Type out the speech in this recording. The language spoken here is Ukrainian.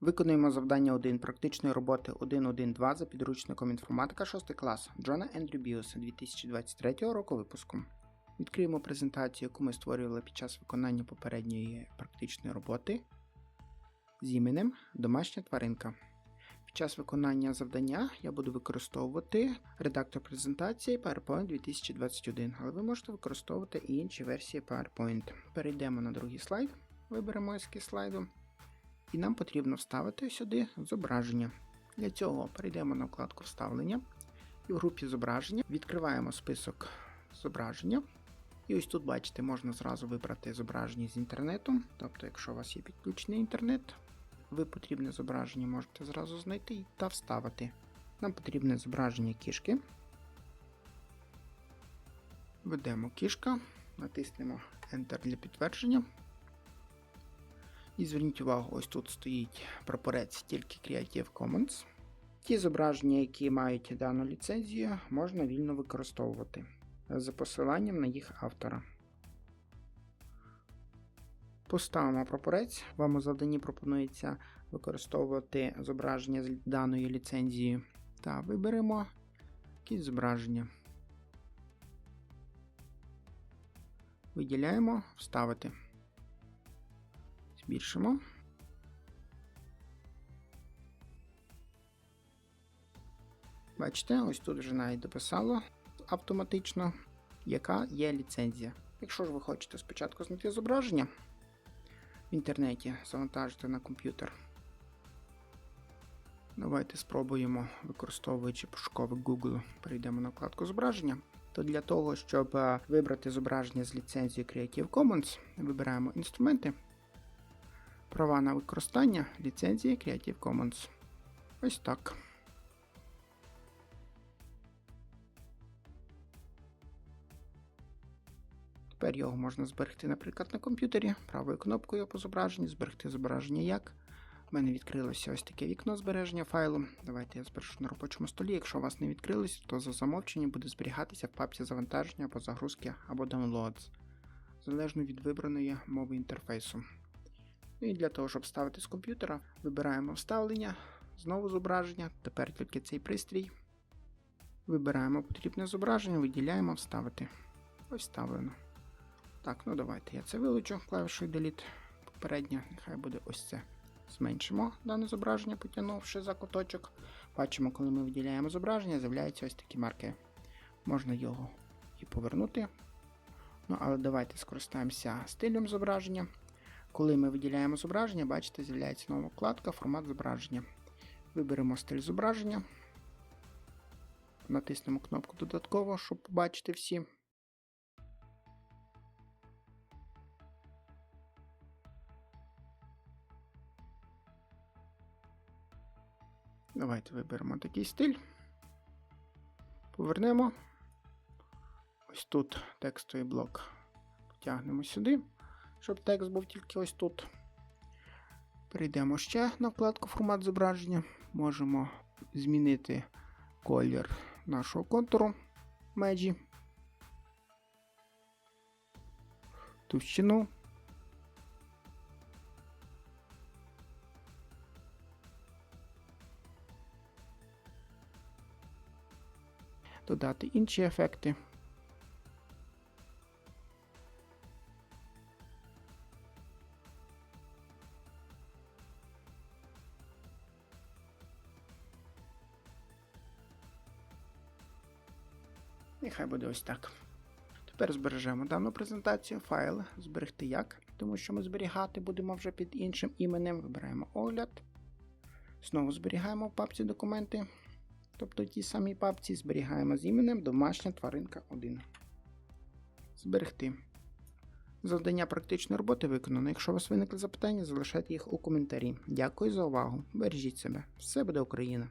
Виконуємо завдання 1 практичної роботи 1.1.2 за підручником інформатика 6 клас Джона Ендрю Біоса 2023 року випуску. Відкриємо презентацію, яку ми створювали під час виконання попередньої практичної роботи з іменем Домашня тваринка. Під час виконання завдання я буду використовувати редактор презентації PowerPoint 2021, але ви можете використовувати і інші версії PowerPoint. Перейдемо на другий слайд, виберемо ескіз слайду. І нам потрібно вставити сюди зображення. Для цього перейдемо на вкладку Вставлення і в групі зображення відкриваємо список зображення. І ось тут, бачите, можна зразу вибрати зображення з інтернету. Тобто, якщо у вас є підключений інтернет, ви потрібне зображення можете зразу знайти та вставити. Нам потрібне зображення кішки. Введемо кішка, натиснемо Enter для підтвердження. І зверніть увагу, ось тут стоїть прапорець тільки Creative Commons. Ті зображення, які мають дану ліцензію, можна вільно використовувати за посиланням на їх автора. Поставимо прапорець. Вам у завданні пропонується використовувати зображення з даною ліцензією. Та виберемо якісь зображення. Виділяємо Вставити. Збільшимо. Бачите, ось тут вже навіть дописало автоматично, яка є ліцензія. Якщо ж ви хочете спочатку знайти зображення в інтернеті, завантажити на комп'ютер. Давайте спробуємо, використовуючи пошуковик Google, перейдемо на вкладку зображення. То для того, щоб вибрати зображення з ліцензією Creative Commons, вибираємо інструменти права на використання ліцензії Creative Commons. Ось так. Тепер його можна зберегти, наприклад, на комп'ютері, правою кнопкою по зображенню, зберегти зображення як. У мене відкрилося ось таке вікно збереження файлу. Давайте я збережу на робочому столі. Якщо у вас не відкрилось, то за замовченням буде зберігатися в папці завантаження або загрузки або downloads, залежно від вибраної мови інтерфейсу. Ну і для того, щоб вставити з комп'ютера, вибираємо вставлення, знову зображення, тепер тільки цей пристрій. Вибираємо потрібне зображення, виділяємо вставити. Ось вставлено. Так, ну давайте я це вилучу клавішою Delete. Попередньо, нехай буде ось це. Зменшимо дане зображення, потягнувши за куточок. Бачимо, коли ми виділяємо зображення, з'являються ось такі марки. Можна його і повернути. Ну, але давайте скористаємося стилем зображення. Коли ми виділяємо зображення, бачите, з'являється нова вкладка Формат зображення. Виберемо стиль зображення. Натиснемо кнопку додатково, щоб побачити всі. Давайте виберемо такий стиль. Повернемо. Ось тут текстовий блок потягнемо сюди, щоб текст був тільки ось тут. Перейдемо ще на вкладку формат зображення. Можемо змінити колір нашого контуру межі, товщину. Додати інші ефекти. Нехай буде ось так. Тепер збережемо дану презентацію, файл зберегти як, тому що ми зберігати будемо вже під іншим іменем. Вибираємо огляд. Знову зберігаємо в папці документи. Тобто ті самі папці зберігаємо з іменем домашня тваринка 1. Зберегти. Завдання практичної роботи виконано. Якщо у вас виникли запитання, залишайте їх у коментарі. Дякую за увагу. Бережіть себе. Все буде Україна!